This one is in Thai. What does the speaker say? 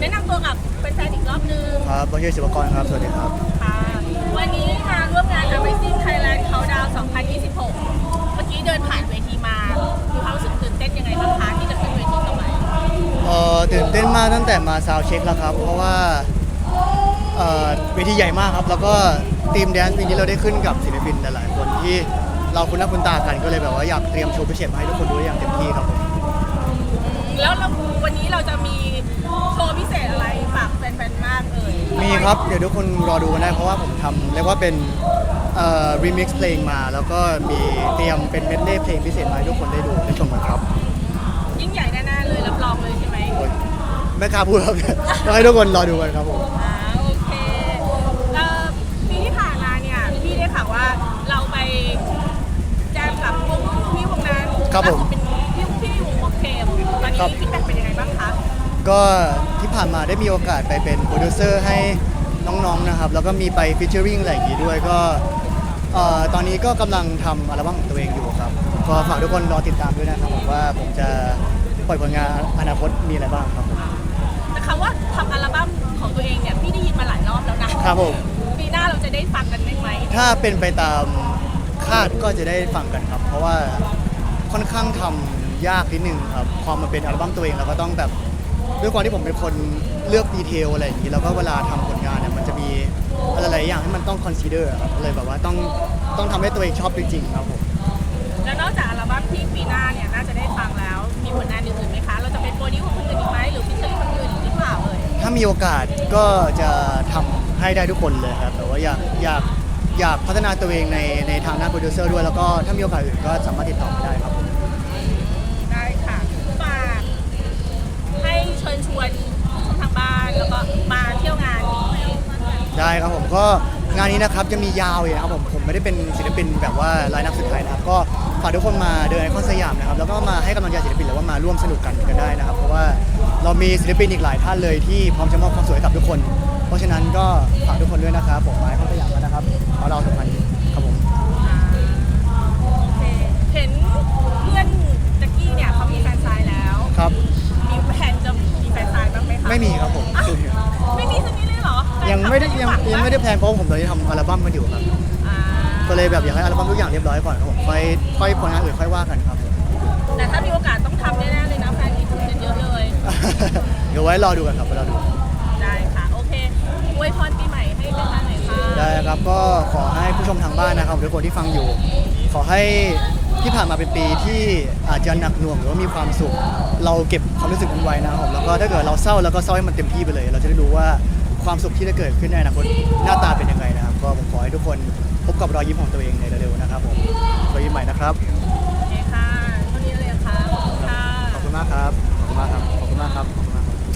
แนะนำตัวกับแฟนๆอีกรอบนึงครับบางชื่อศิวกรครับสวัสดีครับ ค่ะ วันนี้มาร่วมงาน Amazing Thailand Countdown 2026 เมื่อกี้เดินผ่านเวทีมามีความรู้สึกตื่นเต้นยังไงบ้างคะที่จะขึ้นเวทีต่อไปเอ่อตื่นเต้นมากตั้งแต่มาซาวเช็คแล้วครับ เพราะว่าเอ่อเวทีใหญ่มากครับ แล้วก็ทีมแดนซ์ปีนี้เราได้ขึ้นกับศิลปินหลายๆคนที่เราคุ้นหน้าคุ้นตากันก็เลยแบบว่าอยากเตรียมโชว์พิเศษมาให้ทุกคนดูอย่างเต็มที่ครับผม แล้วเราวันนี้เราจะมีโชว์พิเศษอะไรฝากแฟนๆมากเอ่ยมีครับ เดี๋ยวทุกคนรอดูกันได้เพราะว่าผมทำเรียกว่าเป็นเอ่อรีมิกซ์เพลงมา แล้วก็มีเตรียมเป็นเมดเล่เพลงพิเศษมาให้ทุกคนได้ดูได้ชมกันครับ ยิ่งใหญ่แน่ๆเลยรับรองเลยใช่ไหมโอ้ยไม่กล้าพูดครับ ต้องให้ทุกคนรอดูกันครับผมอ่าโอเคเอ่อปีที่ผ่านมาเนี่ยพี่ได้ข่าวว่าเราไปแจมกับวงพี่วงนั้นครับผมแล้วเป็น ครับ ฟีดแบ็กเป็นยังไงบ้างคะ ก็ที่ผ่านมาได้มีโอกาสไปเป็นโปรดิวเซอร์ให้น้องๆนะครับ แล้วก็มีไปฟิชเชอริงอะไรอย่างงี้ด้วยก็เอ่อตอนนี้ก็กำลังทำอัลบั้มของตัวเองอยู่ครับก็ฝากทุกคนรอติดตามด้วยนะครับผมว่าผมจะปล่อยผลงานอนาคตมีอะไรบ้างครับผม แต่คำว่าทำอัลบั้มของตัวเองเนี่ยพี่ได้ยินมาหลายรอบแล้วนะครับผม ปีหน้าเราจะได้ฟังกันได้ไหมถ้าเป็นไปตามคาดก็จะได้ฟังกันครับ เพราะว่าค่อนข้างทำ ยากนิดนึงครับพอมาเป็นอัลบั้มตัวเองเราก็ต้องแบบด้วยความที่ผมเป็นคนเลือกดีเทลอะไรอย่างนี้แล้วก็เวลาทำผลงานเนี่ยมันจะมีอะไรหลายๆอย่างที่มันต้องคอนซีเดอร์ครับเลยแบบว่าต้องต้องทำให้ตัวเองชอบจริงๆครับผมแล้วนอกจากอัลบั้มที่ปีหน้าเนี่ยน่าจะได้ฟังแล้วมีผลงานอื่นๆไหมคะเราจะเป็นโปรดิวของคนอื่นอีกไหมหรือฟิชเชอร์คนอื่นอีกหรือเปล่าเอ่ยถ้ามีโอกาสก็จะทำให้ได้ทุกคนเลยครับแต่ว่าอยากอยากอยากพัฒนาตัวเองในในทางด้านโปรดิวเซอร์ด้วยแล้วก็ถ้ามีโอกาสอื่นก็สามารถติดต่อมาได้ครับผม ได้ค่ะฝากให้เชิญชวนผู้ชมทางบ้านแล้วก็มาเที่ยวงานนี้ ได้ครับผมก็งานนี้นะครับจะมียาวอีกนะครับผมผมไม่ได้เป็นศิลปินแบบว่าไลน์นักสุดท้ายนะครับก็ฝากทุกคนมาเดินไอคอนสยามนะครับแล้วก็มาให้กำลังใจศิลปินหรือว่ามาร่วมสนุกกันกันได้นะครับ เพราะว่าเรามีศิลปินอีกหลายท่านเลยที่พร้อมจะมอบความสวยให้กับทุกคน เพราะฉะนั้นก็ฝากทุกคนด้วยนะครับผมมาไอคอนสยามกันนะครับเอาเราสำคัญ ยังหวัยังไม่ได้แพลนเพราะว่าผมตอนนี้ทำอัลบั้มกันอยู่ครับ อ่าก็เลยแบบอยากให้อัลบั้มทุกอย่างเรียบร้อยก่อนครับผมค่อยค่อยผลงานอื่นค่อยว่ากันครับ แต่ถ้ามีโอกาสต้องทำแน่ๆเลยนะแฟนมีทุนกันเยอะเลย เดี๋ยวไว้รอดูกันครับไว้รอดู ได้ค่ะ โอเคอวยพรปีใหม่ให้เป็นทางไหนอยค่ะได้ครับก็ขอให้ผู้ชมทางบ้านนะครับทุกคนที่ฟังอยู่ ขอให้ที่ผ่านมาเป็นปีที่อาจจะหนักหน่วงหรือว่ามีความสุข เราเก็บความรู้สึกนั้นไว้นะครับผมแล้วก็ถ้าเกิดเราเศร้าแล้วก็เศร้าให้มันเต็มที่ไปเลย เราจะได้รู้ว่า ความสุขที่จะเกิดขึ้นในอนาคตหน้าตาเป็นยังไงนะครับ ก็ผมขอให้ทุกคนพบกับรอยยิ้มของตัวเองในเร็วๆนะครับผมรอยยิ้มใหม่นะครับโอเคค่ะเท่านี้เลยค่ะ ขอบคุณค่ะ ขอบคุณมากครับ ขอบคุณมากครับ ขอบคุณมากครับขอบคุณมากครับ